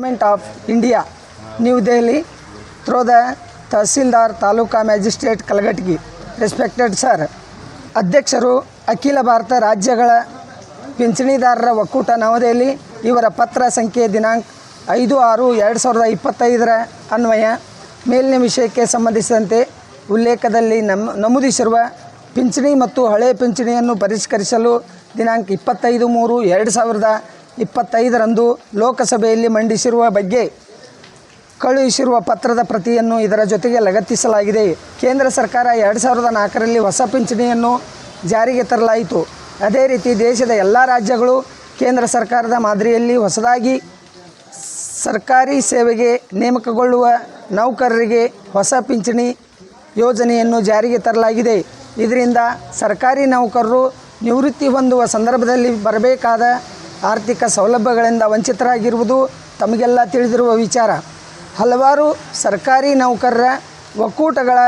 Government of India New Delhi through the tahsildar taluka magistrate Kalghatgi respected sir ಅಧ್ಯಕ್ಷರು ಅಖಿಲ ಭಾರತ ರಾಜ್ಯಗಳ ಪಿಂಚಣಿದಾರರ ಒಕ್ಕೂಟ ನವದೆಹಲಿ ಇವರ ಪತ್ರ ಸಂಖ್ಯೆ ದಿನಾಂಕ ಐದು ಆರು ಎರಡು ಸಾವಿರದ ಇಪ್ಪತ್ತೈದರ ಅನ್ವಯ. ಮೇಲಿನ ವಿಷಯಕ್ಕೆ ಸಂಬಂಧಿಸಿದಂತೆ ಉಲ್ಲೇಖದಲ್ಲಿ ನಮ್ಮ ನಮೂದಿಸಿರುವ ಪಿಂಚಣಿ ಮತ್ತು ಹಳೆ ಪಿಂಚಣಿಯನ್ನು ಪರಿಷ್ಕರಿಸಲು ದಿನಾಂಕ ಇಪ್ಪತ್ತೈದು ಮೂರು ಎರಡು ಸಾವಿರದ ಇಪ್ಪತ್ತೈದರಂದು ಲೋಕಸಭೆಯಲ್ಲಿ ಮಂಡಿಸಿರುವ ಬಗ್ಗೆ ಕಳುಹಿಸಿರುವ ಪತ್ರದ ಪ್ರತಿಯನ್ನು ಇದರ ಜೊತೆಗೆ ಲಗತ್ತಿಸಲಾಗಿದೆ. ಕೇಂದ್ರ ಸರ್ಕಾರ ಎರಡು ಸಾವಿರದ ನಾಲ್ಕರಲ್ಲಿ ಹೊಸ ಪಿಂಚಣಿಯನ್ನು ಜಾರಿಗೆ ತರಲಾಯಿತು. ಅದೇ ರೀತಿ ದೇಶದ ಎಲ್ಲ ರಾಜ್ಯಗಳು ಕೇಂದ್ರ ಸರ್ಕಾರದ ಮಾದರಿಯಲ್ಲಿ ಹೊಸದಾಗಿ ಸರ್ಕಾರಿ ಸೇವೆಗೆ ನೇಮಕಗೊಳ್ಳುವ ನೌಕರರಿಗೆ ಹೊಸ ಪಿಂಚಣಿ ಯೋಜನೆಯನ್ನು ಜಾರಿಗೆ ತರಲಾಗಿದೆ. ಇದರಿಂದ ಸರ್ಕಾರಿ ನೌಕರರು ನಿವೃತ್ತಿ ಹೊಂದುವ ಸಂದರ್ಭದಲ್ಲಿ ಬರಬೇಕಾದ ಆರ್ಥಿಕ ಸೌಲಭ್ಯಗಳಿಂದ ವಂಚಿತರಾಗಿರುವುದು ತಮಗೆಲ್ಲ ತಿಳಿದಿರುವ ವಿಚಾರ. ಹಲವಾರು ಸರ್ಕಾರಿ ನೌಕರರ ಒಕ್ಕೂಟಗಳ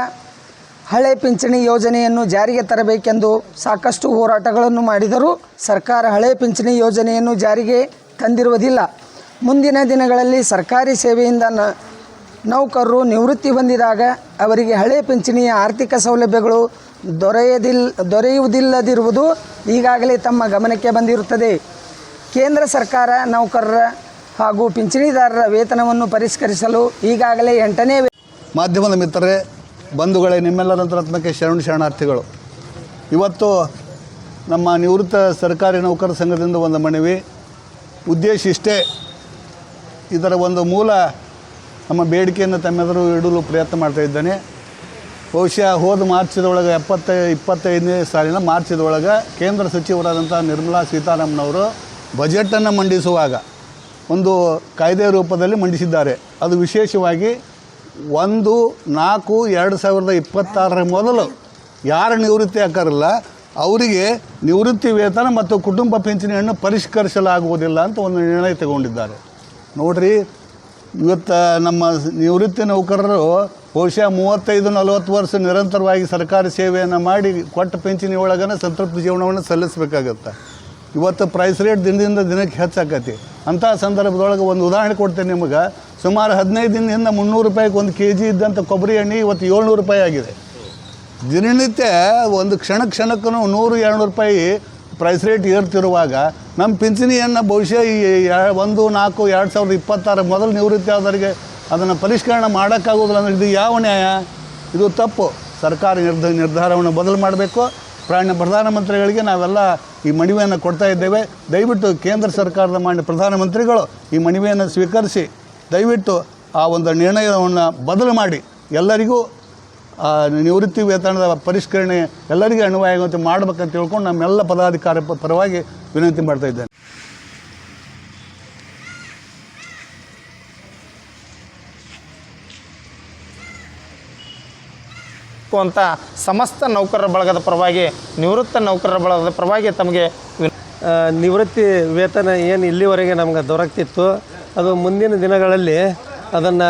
ಹಳೆ ಪಿಂಚಣಿ ಯೋಜನೆಯನ್ನು ಜಾರಿಗೆ ತರಬೇಕೆಂದು ಸಾಕಷ್ಟು ಹೋರಾಟಗಳನ್ನು ಮಾಡಿದರೂ ಸರ್ಕಾರ ಹಳೆ ಪಿಂಚಣಿ ಯೋಜನೆಯನ್ನು ಜಾರಿಗೆ ತಂದಿರುವುದಿಲ್ಲ. ಮುಂದಿನ ದಿನಗಳಲ್ಲಿ ಸರ್ಕಾರಿ ಸೇವೆಯಿಂದ ನೌಕರರು ನಿವೃತ್ತಿ ಹೊಂದಿದಾಗ ಅವರಿಗೆ ಹಳೆ ಪಿಂಚಣಿಯ ಆರ್ಥಿಕ ಸೌಲಭ್ಯಗಳು ದೊರೆಯದಿಲ್, ದೊರೆಯುವುದಿಲ್ಲದಿರುವುದು ಈಗಾಗಲೇ ತಮ್ಮ ಗಮನಕ್ಕೆ ಬಂದಿರುತ್ತದೆ. ಕೇಂದ್ರ ಸರ್ಕಾರ ನೌಕರರ ಹಾಗೂ ಪಿಂಚಣಿದಾರರ ವೇತನವನ್ನು ಪರಿಷ್ಕರಿಸಲು ಈಗಾಗಲೇ ಎಂಟನೇ ಮಾಧ್ಯಮದ ಮಿತ್ರರೇ, ಬಂಧುಗಳೇ, ನಿಮ್ಮೆಲ್ಲರ ಅಂತರಾತ್ಮಕ್ಕೆ ಶರಣ ಶರಣಾರ್ಥಿಗಳು. ಇವತ್ತು ನಮ್ಮ ನಿವೃತ್ತ ಸರ್ಕಾರಿ ನೌಕರ ಸಂಘದಿಂದ ಒಂದು ಮನವಿ. ಉದ್ದೇಶ ಇಷ್ಟೇ, ಇದರ ಒಂದು ಮೂಲ ನಮ್ಮ ಬೇಡಿಕೆಯನ್ನು ತಮ್ಮೆದುರು ಇಡಲು ಪ್ರಯತ್ನ ಮಾಡ್ತಾ ಇದ್ದೇನೆ. ಬಹುಶಃ ಹೋದ ಮಾರ್ಚದೊಳಗೆ ಎಪ್ಪತ್ತೈ, ಇಪ್ಪತ್ತೈದನೇ ಸಾಲಿನ ಮಾರ್ಚದೊಳಗೆ ಕೇಂದ್ರ ಸಚಿವರಾದಂಥ ನಿರ್ಮಲಾ ಸೀತಾರಾಮನವರು ಬಜೆಟನ್ನು ಮಂಡಿಸುವಾಗ ಒಂದು ಕಾಯ್ದೆ ರೂಪದಲ್ಲಿ ಮಂಡಿಸಿದ್ದಾರೆ. ಅದು ವಿಶೇಷವಾಗಿ ಒಂದು, ನಾಲ್ಕು, ಎರಡು ಸಾವಿರದ ಇಪ್ಪತ್ತಾರರ ಮೊದಲು ಯಾರು ನಿವೃತ್ತಿ ಹಾಕಾರಲ್ಲ ಅವರಿಗೆ ನಿವೃತ್ತಿ ವೇತನ ಮತ್ತು ಕುಟುಂಬ ಪಿಂಚಣಿಯನ್ನು ಪರಿಷ್ಕರಿಸಲಾಗುವುದಿಲ್ಲ ಅಂತ ಒಂದು ನಿರ್ಣಯ ತಗೊಂಡಿದ್ದಾರೆ. ನೋಡ್ರಿ, ಇವತ್ತು ನಮ್ಮ ನಿವೃತ್ತಿ ನೌಕರರು ಬಹುಶಃ ಮೂವತ್ತೈದು, ನಲವತ್ತು ವರ್ಷ ನಿರಂತರವಾಗಿ ಸರ್ಕಾರಿ ಸೇವೆಯನ್ನು ಮಾಡಿ ಕೊಟ್ಟ ಪಿಂಚಣಿ ಒಳಗನೆ ಸಂತೃಪ್ತಿ ಜೀವನವನ್ನು ಸಲ್ಲಿಸಬೇಕಾಗತ್ತೆ. ಇವತ್ತು ಪ್ರೈಸ್ ರೇಟ್ ದಿನದಿಂದ ದಿನಕ್ಕೆ ಹೆಚ್ಚಾಕತಿ. ಅಂಥ ಸಂದರ್ಭದೊಳಗೆ ಒಂದು ಉದಾಹರಣೆ ಕೊಡ್ತೇನೆ ನಿಮಗೆ. ಸುಮಾರು ಹದಿನೈದು ದಿನದಿಂದ ಮುನ್ನೂರು ರೂಪಾಯಿಗೆ ಒಂದು ಕೆ ಜಿ ಇದ್ದಂಥ ಕೊಬ್ಬರಿ ಎಣ್ಣೆ ಇವತ್ತು ಏಳ್ನೂರು ರೂಪಾಯಿ ಆಗಿದೆ. ದಿನನಿತ್ಯ ಒಂದು ಕ್ಷಣ ಕ್ಷಣಕ್ಕೂ ನೂರು, ಎರಡುನೂರು ರೂಪಾಯಿ ಪ್ರೈಸ್ ರೇಟ್ ಏರ್ತಿರುವಾಗ ನಮ್ಮ ಪಿಂಚಣಿಯನ್ನು ಬಹುಶಃ ಈ ಒಂದು, ನಾಲ್ಕು, ಎರಡು ಸಾವಿರದ ಇಪ್ಪತ್ತಾರ ಮೊದಲು ನಿವೃತ್ತಿ ಆದವರಿಗೆ ಅದನ್ನು ಪರಿಷ್ಕರಣೆ ಮಾಡೋಕ್ಕಾಗೋದಿಲ್ಲ ಅಂದರೆ ಇದು ಯಾವ ನ್ಯಾಯ? ಇದು ತಪ್ಪು. ಸರ್ಕಾರ ನಿರ್ಧ ನಿರ್ಧಾರವನ್ನು ಬದಲು ಮಾಡಬೇಕು. ಪ್ರಾಣ ಪ್ರಧಾನಮಂತ್ರಿಗಳಿಗೆ ನಾವೆಲ್ಲ ಈ ಮನವಿಯನ್ನು ಕೊಡ್ತಾ ಇದ್ದೇವೆ. ದಯವಿಟ್ಟು ಕೇಂದ್ರ ಸರ್ಕಾರದ ಮಾನ್ಯ ಪ್ರಧಾನಮಂತ್ರಿಗಳು ಈ ಮನವಿಯನ್ನು ಸ್ವೀಕರಿಸಿ, ದಯವಿಟ್ಟು ಆ ಒಂದು ನಿರ್ಣಯವನ್ನು ಬದಲು ಮಾಡಿ. ಎಲ್ಲರಿಗೂ ನಿವೃತ್ತಿ ವೇತನದ ಪರಿಷ್ಕರಣೆ ಎಲ್ಲರಿಗೂ ಅನ್ವಯವಾಗುವಂತೆ ಮಾಡಬೇಕಂತ ತಿಳ್ಕೊಂಡು ನಮ್ಮೆಲ್ಲ ಪದಾಧಿಕಾರಿ ಪರವಾಗಿ ವಿನಂತಿ ಮಾಡ್ತಾ ಇದ್ದೇನೆ. ಅಂತ ಸಮಸ್ತ ನೌಕರರ ಬಳಗದ ಪರವಾಗಿ, ನಿವೃತ್ತ ನೌಕರರ ಬಳಗದ ಪರವಾಗಿ ತಮಗೆ ನಿವೃತ್ತಿ ವೇತನ ಏನು ಇಲ್ಲಿವರೆಗೆ ನಮ್ಗೆ ದೊರಕ್ತಿತ್ತು. ಅದು ಮುಂದಿನ ದಿನಗಳಲ್ಲಿ ಅದನ್ನು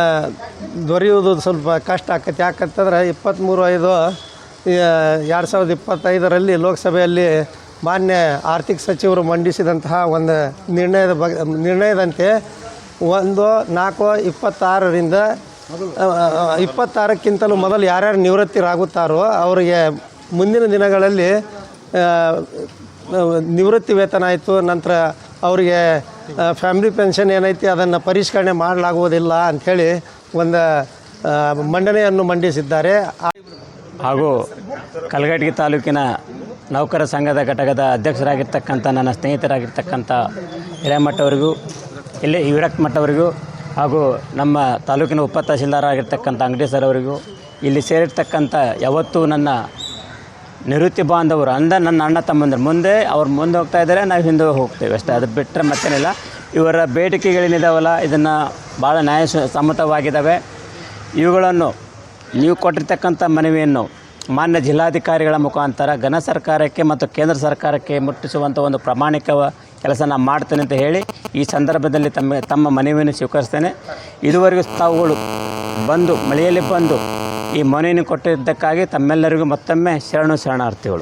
ದೊರೆಯುವುದು ಸ್ವಲ್ಪ ಕಷ್ಟ ಆಕತಿ ಯಾಕಂತಂದ್ರೆ ಇಪ್ಪತ್ತ್ಮೂರು ಐದು ಎರಡು ಸಾವಿರದ ಇಪ್ಪತ್ತೈದರಲ್ಲಿ ಲೋಕಸಭೆಯಲ್ಲಿ ಮಾನ್ಯ ಆರ್ಥಿಕ ಸಚಿವರು ಮಂಡಿಸಿದಂತಹ ಒಂದು ನಿರ್ಣಯದ ಬಗ್ಗೆ ನಿರ್ಣಯದಂತೆ ಒಂದು, ನಾಲ್ಕು, ಇಪ್ಪತ್ತಾರರಿಂದ ಇಪ್ಪತ್ತಾರಕ್ಕಿಂತಲೂ ಮೊದಲು ಯಾರ್ಯಾರು ನಿವೃತ್ತಿರಾಗುತ್ತಾರೋ ಅವರಿಗೆ ಮುಂದಿನ ದಿನಗಳಲ್ಲಿ ನಿವೃತ್ತಿ ವೇತನ ಆಯಿತು, ನಂತರ ಅವರಿಗೆ ಫ್ಯಾಮಿಲಿ ಪೆನ್ಷನ್ ಏನೈತಿ ಅದನ್ನು ಪರಿಷ್ಕರಣೆ ಮಾಡಲಾಗುವುದಿಲ್ಲ ಅಂಥೇಳಿ ಒಂದು ಮಂಡನೆಯನ್ನು ಮಂಡಿಸಿದ್ದಾರೆ. ಹಾಗೂ ಕಲಘಟಗಿ ತಾಲೂಕಿನ ನೌಕರ ಸಂಘದ ಘಟಕದ ಅಧ್ಯಕ್ಷರಾಗಿರ್ತಕ್ಕಂಥ, ನನ್ನ ಸ್ನೇಹಿತರಾಗಿರ್ತಕ್ಕಂಥ ಹಿರೇಮಠವರಿಗೂ, ಇಲ್ಲಿ ವಿರಕ್ತ ಮಠವರಿಗೂ ಹಾಗೂ ನಮ್ಮ ತಾಲೂಕಿನ ಉಪ ತಹಶೀಲ್ದಾರಾಗಿರ್ತಕ್ಕಂಥ ಅಂಗಡಿ ಸರ್ ಅವರಿಗೂ ಇಲ್ಲಿ ಸೇರಿರ್ತಕ್ಕಂಥ ಯಾವತ್ತೂ ನನ್ನ ನಿವೃತ್ತಿ ಬಾಂಧವರು ಅಂದ ನನ್ನ ಅಣ್ಣ ತಮ್ಮಂದರು ಮುಂದೆ ಅವ್ರು ಮುಂದೆ ಹೋಗ್ತಾ ಇದ್ದಾರೆ, ನಾವು ಹಿಂದೆ ಹೋಗ್ತೇವೆ ಅಷ್ಟೇ. ಅದು ಬಿಟ್ಟರೆ ಮತ್ತೇನಿಲ್ಲ. ಇವರ ಬೇಡಿಕೆಗಳೇನಿದಾವಲ್ಲ ಇದನ್ನು ಭಾಳ ನ್ಯಾಯ ಸಮ್ಮತವಾಗಿದ್ದಾವೆ ಇವುಗಳನ್ನು ನೀವು ಕೊಟ್ಟಿರ್ತಕ್ಕಂಥ ಮನವಿಯನ್ನು ಮಾನ್ಯ ಜಿಲ್ಲಾಧಿಕಾರಿಗಳ ಮುಖಾಂತರ ಘನ ಸರ್ಕಾರಕ್ಕೆ ಮತ್ತು ಕೇಂದ್ರ ಸರ್ಕಾರಕ್ಕೆ ಮುಟ್ಟಿಸುವಂಥ ಒಂದು ಪ್ರಾಮಾಣಿಕ ಕೆಲಸ ನಾನು ಮಾಡ್ತೇನೆ ಅಂತ ಹೇಳಿ ಈ ಸಂದರ್ಭದಲ್ಲಿ ತಮ್ಮ ತಮ್ಮ ಮನವಿಯನ್ನು ಸ್ವೀಕರಿಸ್ತೇನೆ. ಇದುವರೆಗೂ ತಾವುಗಳು ಬಂದು, ಮಳೆಯಲ್ಲಿ ಬಂದು ಈ ಮನೆಯನ್ನು ಕೊಟ್ಟಿದ್ದಕ್ಕಾಗಿ ತಮ್ಮೆಲ್ಲರಿಗೂ ಮತ್ತೊಮ್ಮೆ ಶರಣು ಶರಣಾರ್ಥಿಗಳು.